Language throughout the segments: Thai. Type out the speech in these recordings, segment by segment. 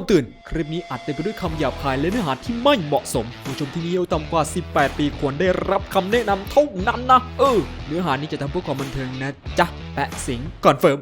ำเตือน คลิปนี้อาจเต็มไปด้วยคำหยาบคายและเนื้อหาที่ไม่เหมาะสม ผู้ชมที่มีอายุต่ำกว่า 18 ปีควรได้รับคำแนะนำเท่านั้นนะ เออ เนื้อหานี้จะทำเพื่อความบันเทิงนะจ๊ะ แปะสิงก่อนเฟิร์ม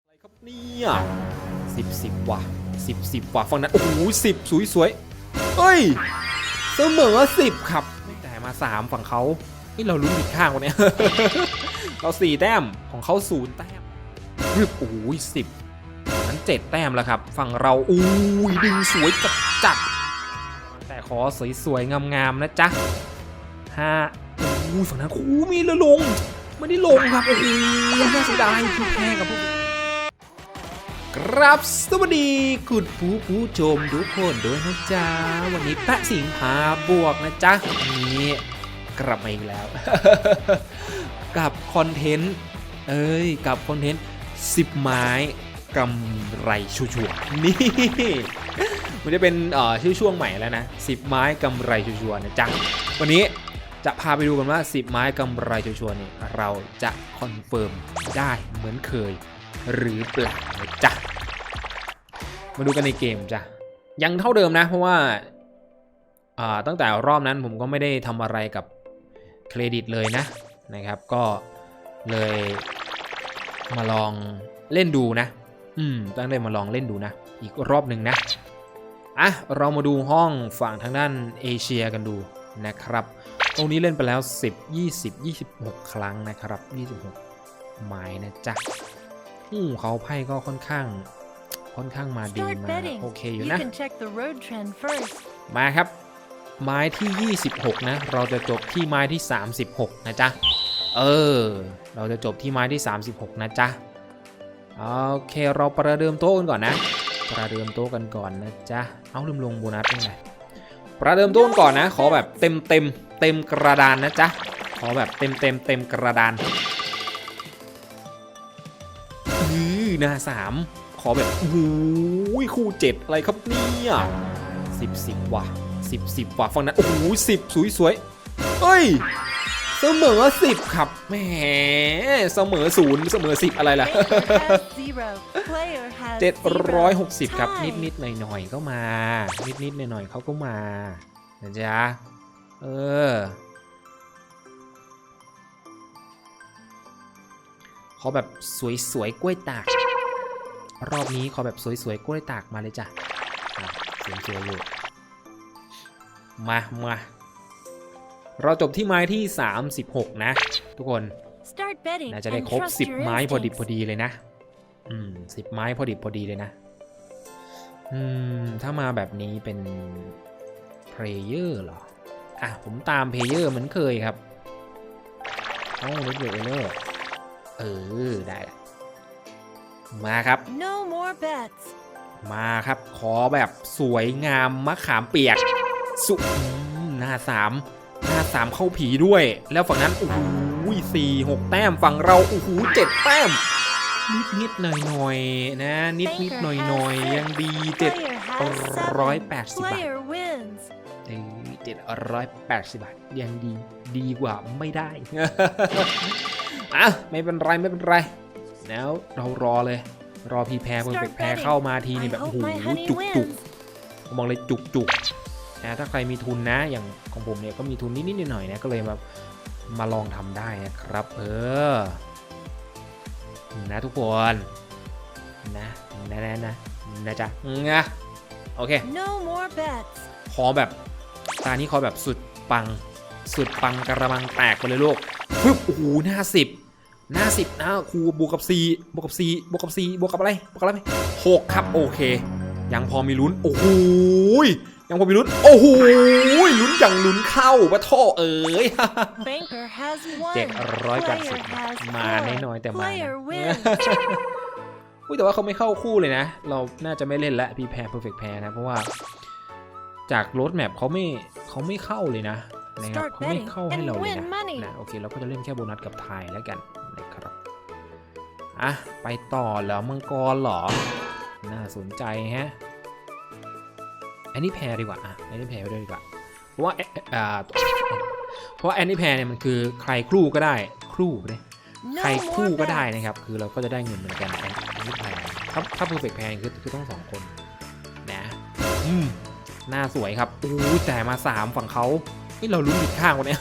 อะไรครับเนี่ยสิบสิบว่ะสิบสิบว่ะฝั่งนั้น โอ้โหสิบสวยสวยๆเอ้ย เสมอสิบครับ แต่มาสามฝั่งเขานี่เราลุ้นผิดข้างวะเนี่ย เราสี่แต้มของเขาศูนย์แต้มรึบโอ้ยสิบนั้นเจ็ดแต้มแล้วครับ ฝั่งเราอุ้ยดึงสวยจัดจัดแต่ขอสวยๆงามๆนะจ๊ะห้าอุ้ยฝั่งนั้นโอ้มีละลงไม่ได้ลงครับโอ้โหน่าเสียดายคือแพ้กับพวกครับสวัสดีคุณผู้ผู้ชมทุกคนด้วยนะจ๊ะ วันนี้แปะสิงพาบวกนะจ๊ะนนี้กลับมาอีกแล้ว กับคอนเทนต์เอ้ยกับคอนเทนต์10ไม้กำไรชัวร์ๆนี่มันจะเป็นเอ่อชื่อช่วงใหม่แล้วนะ10ไม้กำไรชัวร์ๆนะจ๊ะวันนี้จะพาไปดูกันว่า 10 ไม้กำไรชัวร์นี่เราจะคอนเฟิร์มได้เหมือนเคย หรือเปล่าจ๊ะมาดูกันในเกมจ้ะยังเท่าเดิมนะ เพราะว่าตั้งแต่รอบนั้นผมก็ไม่ได้ทำอะไรกับเครดิตเลยนะ นะครับ ก็เลยมาลองเล่นดูนะ อืมตั้งได้มาลองเล่นดูนะ อีกรอบหนึ่งนะ อะ เรามาดูห้องฝั่งทางด้านเอเชียกันดูนะครับ ตรงนี้เล่นไปแล้ว 10 20 26 ครั้งนะครับ 26ไม้นะจ๊ะอืมเขาไพ่ก็ค่อนข้าง ค่อนข้างมาดี Start มา betting. โอเคอยู่ You นะ can check the road trend first. มาครับ ไม้ที่ 26 นะ เราจะจบที่ไม้ที่ 36 นะจ๊ะ เออ เราจะจบที่ไม้ที่ 36 นะจ๊ะ โอเค เราประเดิมโต๊ะกันก่อนนะ ประเดิมโต๊ะกันก่อนนะจ๊ะ เอาลืมลงโบนัสยังไงประเดิมโต๊ะกันก่อนนะ ขอแบบเต็มเต็มเต็มกระดานนะจ๊ะ ขอแบบเต็มเต็มเต็มกระดานอือหน้าสามขอแบบโอ้โหคู่เจ็ดอะไรครับเนี่ยสิบสิบว่ะสิบสิบว่ะฝั่งนั้น โอ้โหสิบสวยสวยเฮ้ย เสมอสิบครับแหมเสมอศูนย์เสมอสิบอะไรล่ะ Banker has zero. Player has เจ็ด zero. ร้อยหกสิบครับนิด Time. นิดหน่อยหน่อยๆก็มา นิดนิดหน่อยหน่อยๆเขาก็มานะจ๊ะเออขอแบบสวยๆกล้วยตาก รอบนี้ขอแบบสวยๆกล้วยตากมาเลยจ้ะอะเสียงเชียร์อยู่มามา เราจบที่ไม้ที่ 36 นะ ทุกคน Start betting น่าจะได้ and ครบ trust 10 your ไม้พอดิบ instincts. พอดีเลยนะ อืมสิบไม้พอดิบพอดีเลยนะ อืม ถ้ามาแบบนี้เป็นเพลเยอร์เหรอ อะ ผมตามเพลเยอร์เหมือนเคยครับโอ้เล็กเยอเลอร์เออ ได้ละมาครับ No more bets. มาครับ ขอแบบสวยงามมะขามเปียก สุอืมหน้าสาม หน้าสามเข้าผีด้วย แล้วฝั่งนั้นโอ้โหสี่หกแต้มฝั่งเราโอ้โหเจ็ดแต้ม นิดนิดหน่อยหน่อยๆนะ นิดนิดหน่อยหน่อยๆยังดีเจ็ด Player has seven. ร้อยแปดสิบบาท Player wins. เจ็ดร้อยแปดสิบบาทยังดีดีกว่าไม่ได้อะไม่เป็นไรไม่เป็นไร แล้วเรารอเลย รอพีแพร์เพอร์เฟก Start แพร์ betting. เข้ามาทีนี่ I แบบโอ้ hope โห my honey จุกจุก wins. ผมบอกเลยจุกจุก นะถ้าใครมีทุนนะอย่างของผมเนี่ยก็มีทุนนิดๆหน่อยๆนะก็เลยมามาลองทำได้นะครับ เออนะทุกคนนะนะนะนะนะจ๊ะงะโอเค No more bets. ขอแบบตานี้ขอแบบสุดปัง สุดปังกระมังแตกไปเลยลูกปึ๊บโอ้โหหน้าสิบหน้าสิบนะครูบวกกับสี่บวกกับสี่บวกกับสี่บวกกับอะไรบวกกับอะไรหกครับโอเค ยังพอมีลุ้น โอ้โห ยยังพอมีลุ้น โอ้โหยลุ้นอย่างลุ้นเข้าปะท่อเอ๋ย Banker has one. เจ็ดร้อยแปด Player สิบ has มา four. น้อยๆแต่มานะ Player wins. อุ้ยแต่ว่าเขาไม่เข้าคู่เลยนะ เราน่าจะไม่เล่นละพีแพร์เพอร์เฟกแพร์นะ เพราะว่า จากรถแมพเขาไม่เขาไม่เข้าเลยนะนะครับ Start เขาไม่ betting เข้าให้ and เราเลย win นะ money. นะโอเคเราก็จะเล่นแค่โบนัสกับไทยแล้วกันนะครับอะไปต่อแล้วมังกรเหรอ น่าสนใจแฮะ อันนี้แพรดีกว่าอะอันนี้แพรไปด้วยดีกว่าเพราะว่าเอ่าเพราะว่าแอนนี่แพรเนี่ยมันคือใครครู่ก็ได้ครู่เลยใครคู่ก็ได้นะครับ คือเราก็จะได้เงินเหมือนกันอันอันนี้แพงถ้าถ้าเพอร์เฟกแพงคือคือต้องสองคนนะอืมหน้าสวยครับอู้แต่มาสามฝั่งเขาเฮ้ยเราลุ้นผิดข้างวันนี้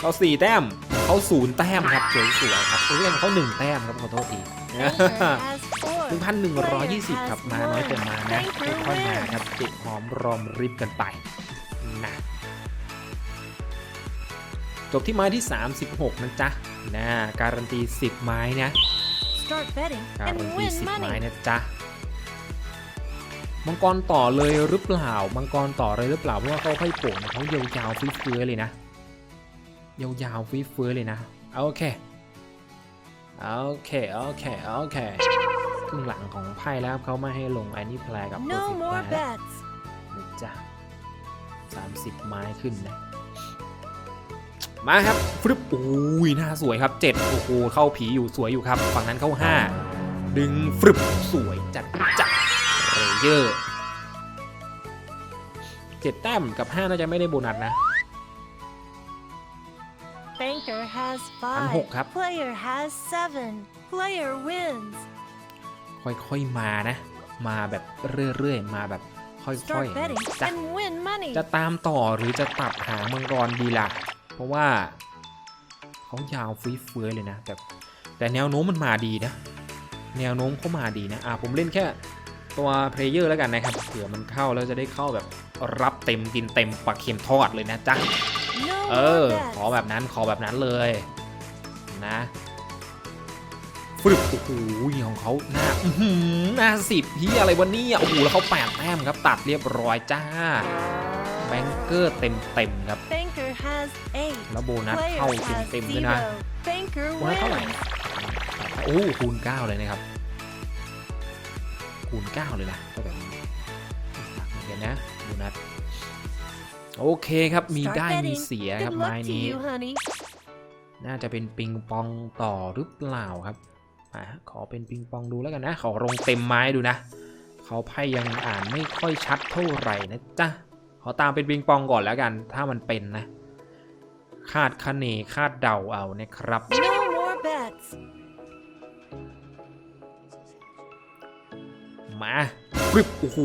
เราสี่แต้มเขาศูนย์แต้มครับสวยสวยๆครับเพื่อนเขาหนึ่งแต้มครับขอโทษที Banker has four. หนึ่งพันหนึ่งร้อยยี่สิบครับ มาน้อยแต่มานะ Banker ค่อยๆมา wins. ครับติดหอมรอมริบกันไปนะจบที่ไม้ที่ 36 นะจ๊ะนะการันตี 10 ไม้นะ Start betting การั and นตี win 10 ไม้ money. นะจ๊ะมังกรต่อเลยหรือเปล่า มังกรต่อเลยหรือเปล่า เพราะว่าเขาไพ่โป่งเขายาวๆฟิเฟือยๆเลยนะ ยาวๆฟิเฟือยๆเลยนะ โอเค โอเค โอเค โอเค ครึ่งหลังของไพ่แล้วครับเขาไม่ให้ลงไอ้นี่แพลกับ No Perfect more Plan bets. นะจ๊ะ30ไม้ขึ้นนะมาครับฟรึบโอ้ยหน้าสวยครับ7โอ้โหเข้าผีอยู่สวยอยู่ครับ ฝั่งนั้นเข้า5ดึงฟรึบสวยจัดจัดเรเยอร์เจ็ดแต้มกับ5น่าจะไม่ได้โบนัสนะ Banker has พันหก five. ครับ Player has seven. Player wins. ค่อยๆมานะ มาแบบเรื่อยๆ มาแบบค่อย Start ๆ betting จ้ะ and win money. จะตามต่อหรือจะตัดหางมังกรดีล่ะ เพราะว่าเขายาวฟุ้ยเฟื้อยเลยนะ แต่แต่แนวโน้มมันมาดีนะ แนวโน้มเขามาดีนะ อะผมเล่นแค่ตัวเพลเยอร์แล้วกันนะครับ เผื่อมันเข้าแล้วจะได้เข้าแบบรับเต็มกินเต็มปลาเค็มทอดเลยนะจ๊ะ No เออ more ขอ bets. แบบนั้นขอแบบนั้นเลยนะ ฟรึบโอ้โหของเขาหน้าอื้อหือหน้าสิบพี่อะไรวันนี้โอ้โหแล้วเขาแปดแต้มครับตัดเรียบร้อยจ้าแบงเกอร์เต็มเต็มๆครับ Banker has eight. แล้วโบนัสเข้า Player เต็ม has เต็มๆด้วยนะ zero. Banker โบนัสเท่าไหร่ wins. โอ้คูณ9เลยนะครับ คูณ9เลยนะก็แบบนี้หนักเหมือนกันนะโบนัสโอเคครับมี Start ได้มี betting. เสียครับ Good ไม้ luck to นี้ you, honey. น่าจะเป็นปิงปองต่อหรือเปล่าครับ อะขอเป็นปิงปองดูแล้วกันนะ ขอลงเต็มไม้ดูนะ เขาไพ่ยังอ่านไม่ค่อยชัดเท่าไหร่นะจ๊ะ ขอตามเป็นปิงปองก่อนแล้วกัน ถ้ามันเป็นนะ คาดคะเนคาดเดาเอานะครับ No more bets. มาปึ๊บโอ้โห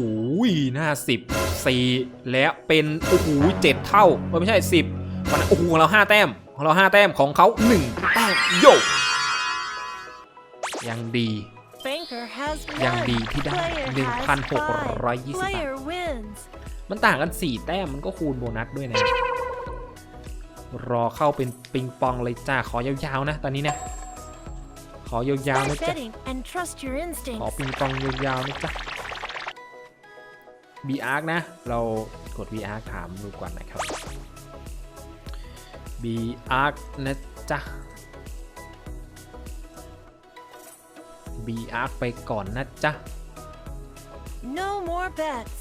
หน้าสิบสี่แล้วเป็นโอ้โหเจ็ดเท่าเออไม่ใช่สิบวันนั้นโอ้โหของเราห้าแต้ม ของเราห้าแต้มของเขาหนึ่งแต้มโยก ยังดี Banker has ยัง one. ดีที่ได้ Player has five. 1,620บาท Player wins. มันต่างกัน 4 แต้มมันก็คูณโบนัสด้วยนะ รอเข้าเป็นปิงปองเลยจ้า ขอยาวๆนะ ตอนนี้นะ ขอยาวๆ Start นะจ๊ะ betting and trust your ขอ instincts. ปิงปองยาวๆนะจ๊ะ B arc นะ เรากด B arc ถามดูก่อนนะครับ B arc นะจ๊ะ B arc ไปก่อนนะจ๊ะ No more bets.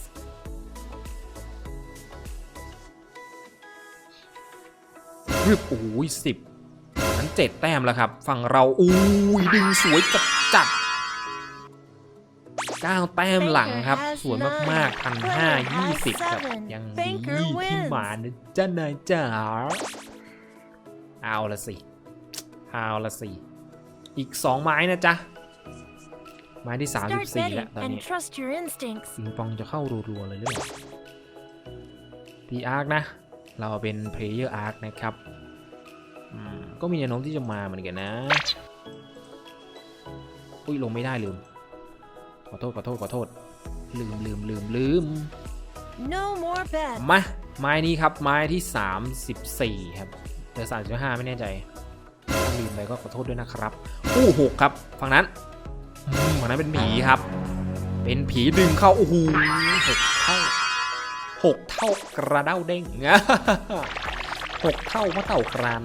รึบโอ้ยสิบนั้นเจ็ดแต้มแล้วครับ ฝั่งเราอุ้ยดึงสวยจัดจัดเก้าแต้มหลังครับ สวยมากๆพันห้ายี่สิบครับ ยังดีที่หมานะจ้านายจ๋าเอาละสิ เอาละสิ อีกสองไม้นะจ๊ะ ไม้ที่ Start 34 แล้ว betting ตอน and นี้ trust your instincts. ปิงปองจะเข้ารัวๆเลยหรือเปล่าพีอาร์คนะ เราเป็นเพลเยอร์อาร์คนะครับอืมก็มีแนวโน้มที่จะมาเหมือนกันนะอุ้ยลงไม่ได้ลืม ขอโทษขอโทษขอโทษ ลืมลืมลืมลืม No more bets. มา ไม้นี้ครับ ไม้ที่ 34 ครับเดี๋ยว35ไม่แน่ใจถ้าลืมไปก็ขอโทษด้วยนะครับอู้หกครับ ฝั่งนั้น อืมฝั่งนั้นเป็นผีครับ เป็นผีดึงเข้าโอ้โหหกเท่าหกเท่ากระเด้าเด้งหกเท่ามะเต่าคราม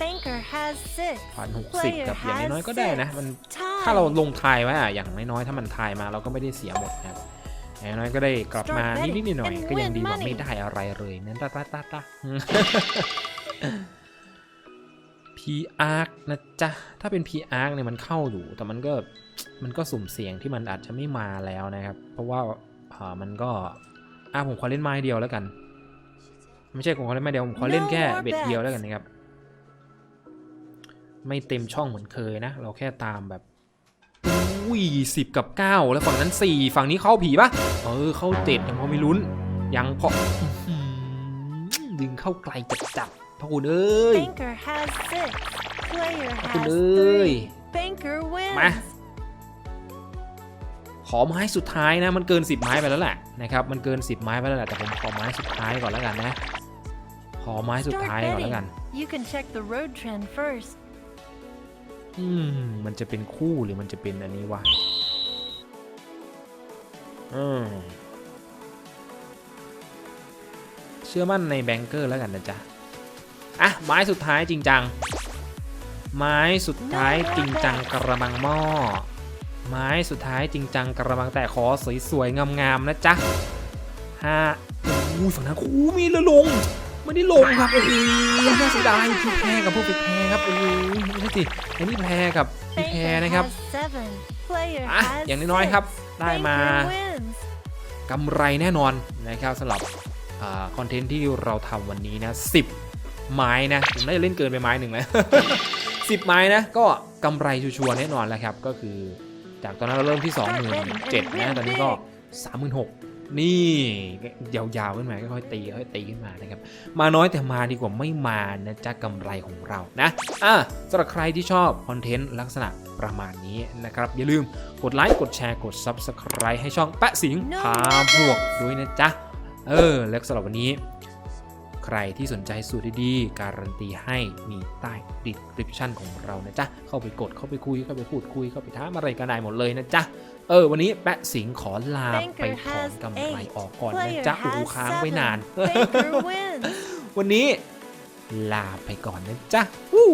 Banker has six. พันหกสิบกับอย่างน้อยๆก็ได้นะ มัน Time. ถ้าเราลงทายไว้อะอย่างน้อยๆถ้ามันทายมาเราก็ไม่ได้เสียหมดนะครับอย่างน้อยก็ได้กลับมา Start นิดๆหน่อย betting ๆก็ยังดีกว่า and win ไม่ได้อะไรเลยนั่นตาตาตา ตาพีอาร์คนะจ๊ะ ถ้าเป็นพีอาร์คเนี่ยมันเข้าอยู่ แต่มันก็มันก็สุ่มเสี่ยงที่มันอาจจะไม่มาแล้วนะครับ เพราะว่าอ่ามันก็อ่าผมขอเล่นไม้เดียวแล้วกัน ไม่ใช่ผมขอเล่นไม้เดียวผมขอเล่นแค่ No more เบ็ดเดียวแล้วกันนะครับ ไม่เต็มช่องเหมือนเคยนะ เราแค่ตามแบบอุ้ยสิบกับ9แล้วฝั่งนั้น4ฝั่งนี้เข้าผีปะเออเข้าเจ็ดยังพอมีลุ้น ยังพออื้อหือดึงเข้าไกลจัดจัดๆ พระคุณเอ้ย Banker has six. Player พระคุณ has เอ้ย three. Banker wins. มา ขอไม้สุดท้ายนะ มันเกิน 10 ไม้ไปแล้วแหละนะครับ มันเกิน 10 ไม้ไปแล้วแหละแต่ผมขอไม้สุดท้ายก่อนแล้วกันนะ ขอไม้สุด Start ท้ายก่อนแล้วกัน betting. You can check the road trend first. อืม มันจะเป็นคู่หรือมันจะเป็นอันนี้วะอืมเชื่อมั่นในแบงเกอร์แล้วกันนะจ๊ะ อะไม้สุดท้ายจริงจัง ไม้สุดท้ายจริงจังกระมังหม้อ ไม้สุดท้ายจริงจังกระมังแต่ขอสวยๆงามๆนะจ๊ะห้าโอ้ยฝั่งนั้นโอ้มีเรือลงไม่ได้ลงครับโอ้โหน่าเสียดายพี่แพรกับพวกพี่แพรครับโอ้โหไม่ใช่สิไอ้นี่แพรกับพี่แพร Banker นะครับ has seven. Player อะ has อย่างน้อยๆครับ six. ได้มา Banker wins. กำไรแน่นอนนะครับสำหรับคอนเทนต์ที่เราทำวันนี้นะ10 ไม้นะผมน่าจะเล่นเกินไปไม้หนึ่งแล้ว10ไม้นะก็กำไรชัวร์แน่นอนแล้วครับ ก็คือจากตอนนั้นเราเริ่มที่27,000นะตอนนี้ก็ 36,000นี่ยาวๆขึ้นมาค่อยๆตีค่อยๆตีขึ้นมานะครับ มาน้อยแต่มาดีกว่าไม่มานะจ๊ะกำไรของเรานะอะสำหรับใครที่ชอบคอนเทนต์ลักษณะประมาณนี้นะครับ อย่าลืมกดไลค์กดแชร์กด Subscribe ให้ช่องแปะสิงพาบวกด้วยนะจ๊ะ เออ แล้วสำหรับวันนี้ ใครที่สนใจสูตรดีๆ การันตีให้มีใต้ description ของเรานะจ๊ะ เข้าไปกดเข้าไปคุยเข้าไปพูดคุยเข้าไปถามอะไรก็ได้หมดเลยนะจ๊ะ เออ วันนี้แปะสิงขอลาไปถอนกำไรออกก่อนนะ Player จ๊ะโอ้โห has ค้างไว้นาน seven. Banker wins. วันนี้ลาไปก่อนนะจ๊ะวู้